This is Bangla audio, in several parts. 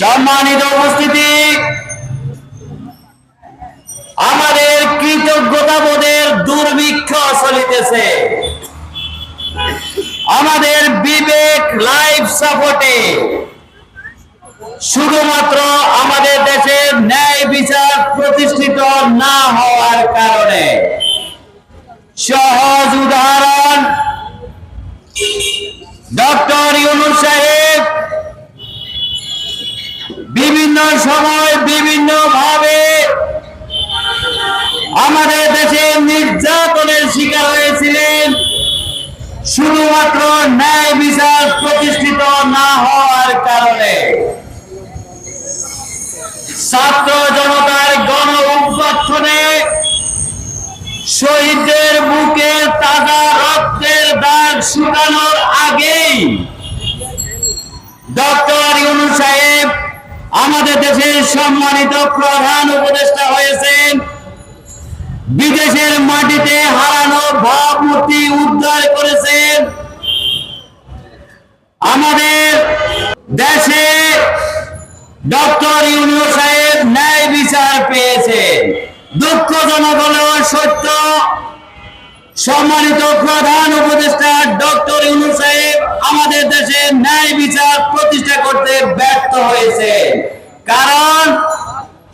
সম্মানিত উপস্থিতি। আমাদের কৃতজ্ঞতা বোধের দুর্ভিক্ষ চলিতেছে। আমাদের বিবেক লাইফ সাপোর্টে শুধুমাত্র আমাদের দেশের ন্যায় বিচার প্রতিষ্ঠিত না হওয়ার কারণে সহজ উদাহরণ, ডক্টর সময় বিভিন্ন ভাবে আমাদের দেশে নির্যাতনের শিকার হয়েছিলেন। শুধুমাত্র ন্যায় বিচার প্রতিষ্ঠিত না হওয়ার কারণে। ছাত্র জনতার গণ উদ্বোধনে শহীদদের বুকে তাজা রক্তের দাগ শুকানোর আগেই ডক্টর আমাদের দেশের সম্মানিত প্রধান উপদেষ্টা হয়েছেন। বিদেশের মাটিতে হারানো ভাবমূর্তি উদ্ধার করেছেন। আমাদের দেশে ডক্টর ইউনুস সাহেব ন্যায় বিচার পেয়েছে। দুঃখজনক হলেও সত্য, সম্মানিত প্রধান উপদেষ্টা ডক্টর ইউনুস সাহেব প্রতিষ্ঠা করতে ব্যর্থ হয়েছে। কারণ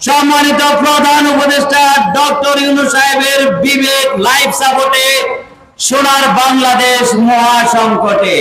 সম্মানিত প্রধান উপদেষ্টা ডক্টর ইউনু সাহেবের বিবেক লাইফ সাপোর্টে সোনার বাংলাদেশ মহা সংকটে